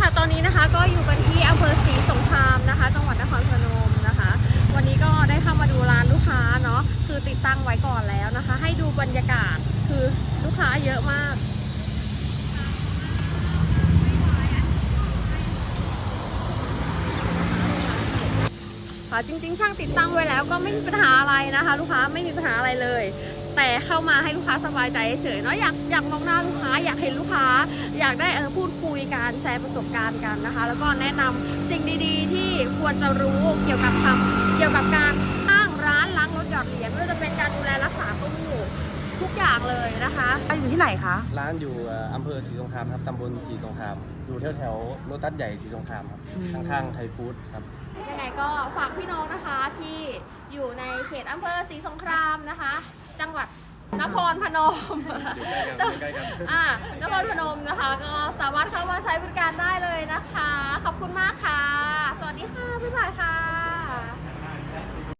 ค่ะ ตอนนี้นะคะก็อยู่กันที่อำเภอศรีสงครามนะคะ จังหวัดนครพนมนะคะ วันนี้ก็ได้เข้ามาดูร้านลูกค้าเนาะคือติดตั้งไว้ก่อนแล้วนะคะ ให้ดูบรรยากาศคือลูกค้าเยอะมากค่ะจริง ๆ ช่างติดตั้งไว้แล้วก็ไม่มีปัญหาอะไรนะคะ ลูกค้าไม่มีปัญหาอะไรเลย แต่เข้ามาให้ลูกค้าสบายใจเฉยเนาะอยากอยากมองหน้าลูกค้าอยากเห็นลูกค้า อยากได้เออพูด คุยกันแชร์ประสบการณ์กันนะคะ แล้วก็แนะนำสิ่งดีๆ ที่ควรจะรู้เกี่ยวกับทำเกี่ยวกับการตั้งร้านล้างรถหยอดเหรียญไม่ว่าจะเป็นการดูแลรักษาตู้ทุกอย่างเลยนะคะอยู่ที่ไหนคะ ร้านอยู่เอ่ออำเภอศรีสงครามครับตำบลศรีสงคราม อยู่แถวแถวๆโลตัสใหญ่ศรีสงครามครับอืมข้างๆไทยฟู้ดครับยังไงก็ฝากพี่น้องนะคะที่อยู่ในเขตอำเภอศรีสงครามนะคะ จังหวัดนครพนมใกล้กันอ่านครพนมนะคะก็สามารถเข้ามาใช้บริการได้เลยนะคะ ขอบคุณมากค่ะ